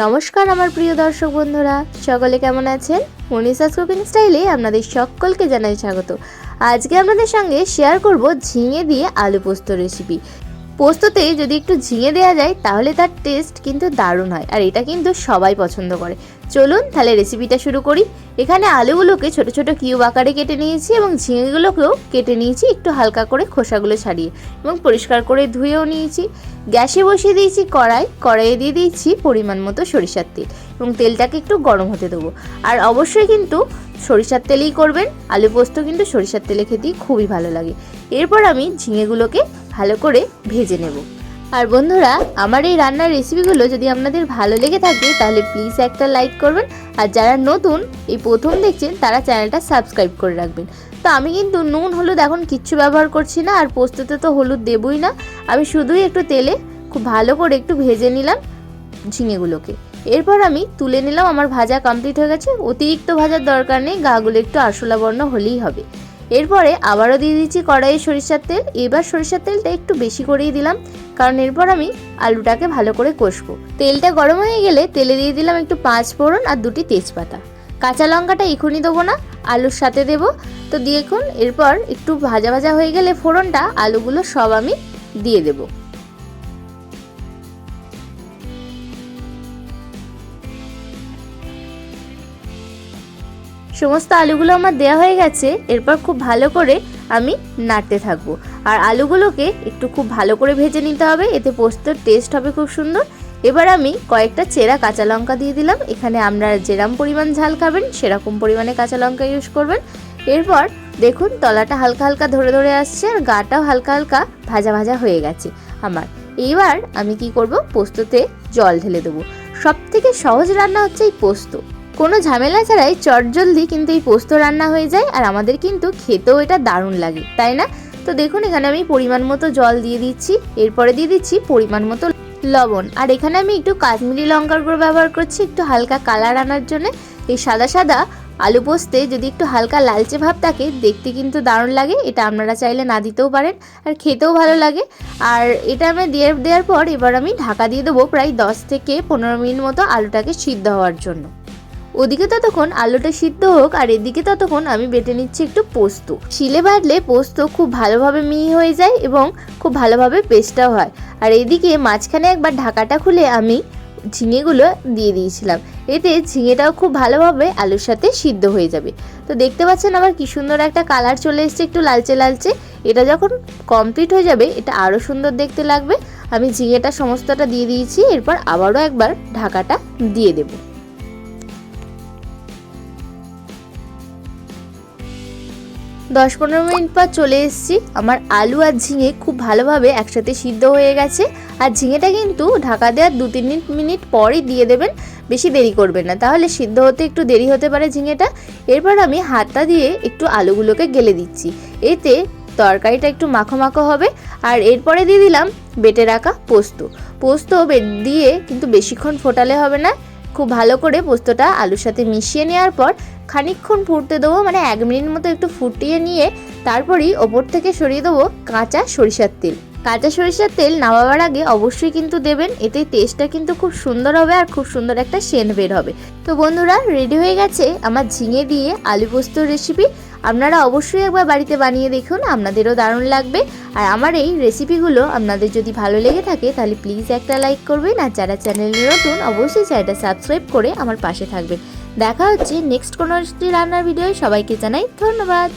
নমস্কার আমার প্রিয় দর্শক বন্ধুরা, সকলে কেমন আছেন? মনীষাস কুকিং স্টাইলে আপনাদের সকলকে জানাই স্বাগত। আজকে আপনাদের সঙ্গে শেয়ার করব ঝিঙে দিয়ে আলু পোস্ত রেসিপি পোস্ততে যদি একটু ঝিঙে দেওয়া যায়, তাহলে তার টেস্ট কিন্তু দারুণ হয়। আর এটা কিন্তু সবাই পছন্দ করে। চলুন তাহলে রেসিপিটা শুরু করি। এখানে আলুগুলোকে ছোট ছোট কিউব আকারে কেটে নিয়েছি এবং ঝিঙেগুলোকেও কেটে নিয়েছি একটু হালকা করে খোসাগুলো ছাড়িয়ে এবং পরিষ্কার করে ধুয়েও নিয়েছি। গ্যাসে বসিয়ে দিয়েছি কড়াই। কড়াইয়ে দিয়ে দিয়েছি পরিমাণ মতো সরিষার তেল এবং তেলটাকে একটু গরম হতে দেবো। আর অবশ্যই কিন্তু সরিষার তেলেই করবেন। আলু পোস্ত কিন্তু সরিষার তেলে খেতেই খুবই ভালো লাগে। এরপর আমি ঝিঙেগুলোকে ভালো করে ভেজে নেব। আর বন্ধুরা, আমার এই রান্নার রেসিপিগুলো যদি আপনাদের ভালো লেগে থাকে, তাহলে প্লিজ একটা লাইক করবেন। আর যারা নতুন, এই প্রথম দেখছেন, তারা চ্যানেলটা সাবস্ক্রাইব করে রাখবেন। তো আমি কিন্তু নুন, হলুদ এখন কিচ্ছু ব্যবহার করছি না, আর পোস্ততে তো হলুদ দেবই না। আমি শুধুই একটু তেলে খুব ভালো করে একটু ভেজে নিলাম ঝিঙেগুলোকে। এরপর আমি তুলে নিলাম, আমার ভাজা কমপ্লিট হয়ে গেছে। অতিরিক্ত ভাজার দরকার নেই গাগুলো একটু আরশোলা বর্ণ হলেই হবে। এরপরে আবারও দিয়ে দিচ্ছি কড়াইয়ে সরিষার তেল। এবার সরিষার তেলটা একটু বেশি করেই দিলাম, কারণ এরপর আমি আলুটাকে ভালো করে কষবো। তেলটা গরম হয়ে গেলে তেলে দিয়ে দিলাম একটু পাঁচ ফোড়ন আর দুটি তেজপাতা। কাঁচা লঙ্কাটা এখনই দেবো না, আলুর সাথে দেব। তো দিয়ে দেখুন, এরপর একটু ভাজা ভাজা হয়ে গেলে ফোড়নটা, আলুগুলো সব আমি দিয়ে দেবো। সমস্ত আলুগুলো আমার দেওয়া হয়ে গেছে, এরপর খুব ভালো করে আমি নাড়তে থাকব। আর আলুগুলোকে একটু খুব ভালো করে ভেজে নিতে হবে, এতে পোস্তর টেস্ট হবে খুব সুন্দর। এবার আমি কয়েকটা চেরা কাঁচা লঙ্কা দিয়ে দিলাম, এখানে আপনারা যেরকম পরিমাণ ঝাল খাবেন, সেরকম পরিমাণে কাঁচা লঙ্কা ইউজ করবেন। এরপর দেখুন তলাটা হালকা হালকা ধরে ধরে আসছে, আর গাটাও হালকা হালকা ভাজা ভাজা হয়ে গেছে আমার। এইবার আমি কি করব? পোস্ততে জল ঢেলে দেবো। সব থেকে সহজ রান্না হচ্ছে এই পোস্ত। কোনো ঝামেলা ছাড়াই চটজলদি কিন্তু এই পোস্ত রান্না হয়ে যায় আর আমাদের কিন্তু খেতেও এটা দারুণ লাগে, তাই না? তো দেখুন, এখানে আমি পরিমাণ মতো জল দিয়ে দিচ্ছি, এরপরে দিয়ে দিচ্ছি পরিমাণ মতো লবণ। আর এখানে আমি একটু কাশ্মীরি লঙ্কার গুঁড়ো ব্যবহার করছি, একটু হালকা কালার আনার জন্য। এই সাদা সাদা আলু পোস্তে যদি একটু হালকা লালচে ভাব থাকে, দেখতে কিন্তু দারুণ লাগে, এটা আপনারা চাইলে না দিতেও পারেন আর খেতেও ভালো লাগে। আর এটা আমি দিয়ে, দেওয়ার পর এবার আমি ঢাকা দিয়ে দেবো প্রায় দশ থেকে পনেরো মিনিট মতো আলুটাকে সিদ্ধ হওয়ার জন্য। ওদিকে ততক্ষণ আলুটা সিদ্ধ হোক আর এদিকে ততক্ষণ আমি বেটে নিচ্ছি একটু পোস্ত। শিলে বাটলে পোস্ত খুব ভালোভাবে মিহি হয়ে যায় এবং খুব ভালোভাবে পেস্টটাও হয়। আর এদিকে মাঝখানে একবার ঢাকাটা খুলে আমি ঝিঙেগুলো দিয়ে দিয়েছিলাম। এতে ঝিঙেটাও খুব ভালোভাবে আলুর সাথে সিদ্ধ হয়ে যাবে। তো দেখতে পাচ্ছেন আবার কি সুন্দর একটা কালার চলে এসছে একটু লালচে লালচে। এটা যখন কমপ্লিট হয়ে যাবে, এটা আরও সুন্দর দেখতে লাগবে। আমি ঝিঙেটা সমস্তটা দিয়ে দিয়েছি, এরপর আবারও একবার ঢাকাটা দিয়ে দেবো। দশ পনেরো মিনিট পর চলে এসেছি। আমার আলু আর ঝিঙে খুব ভালোভাবে একসাথে সিদ্ধ হয়ে গেছে। আর ঝিঙেটা কিন্তু ঢাকা দেওয়ার দু তিন মিনিট পরই দিয়ে দেবেন। বেশি দেরি করবেন না। তাহলে সিদ্ধ হতে একটু দেরি হতে পারে ঝিঙেটা। এরপর আমি হাতটা দিয়ে একটু আলুগুলোকে গেলে দিচ্ছি। এতে তরকারিটা একটু মাখো মাখো হবে। আর এরপরে দিয়ে দিলাম বেটে রাখা পোস্ত। পোস্ত দিয়ে কিন্তু বেশিক্ষণ ফোটালে হবে না। খুব ভালো করে পোস্তটা আলুর সাথে মিশিয়ে নেওয়ার পর খানিকক্ষণ ফুটতে দেবো মানে এক মিনিট মতো একটু ফুটিয়ে নিয়ে তারপরই ওপর থেকে সরিয়ে দেবো কাঁচা সরিষার তেল। কাঁচা সরিষার তেল নামাবার আগে অবশ্যই কিন্তু দেবেন, এতে টেস্টটা কিন্তু খুব সুন্দর হবে আর খুব সুন্দর একটা সেন্ট বের হবে। তো বন্ধুরা, রেডি হয়ে গেছে আমার ঝিঙে দিয়ে আলু পোস্তর রেসিপি আপনারা অবশ্যই একবার বাড়িতে বানিয়ে দেখুন, আপনাদেরও দারুণ লাগবে। আর আমার এই রেসিপিগুলো আপনাদের যদি ভালো লেগে থাকে, তাহলে প্লিজ একটা লাইক করবেন। আর যারা চ্যানেলে নতুন, অবশ্যই চ্যানেলটা সাবস্ক্রাইব করে আমার পাশে থাকবেন। দেখা হচ্ছে নেক্সট কোনো রান্নার ভিডিও সবাইকে জানাই ধন্যবাদ।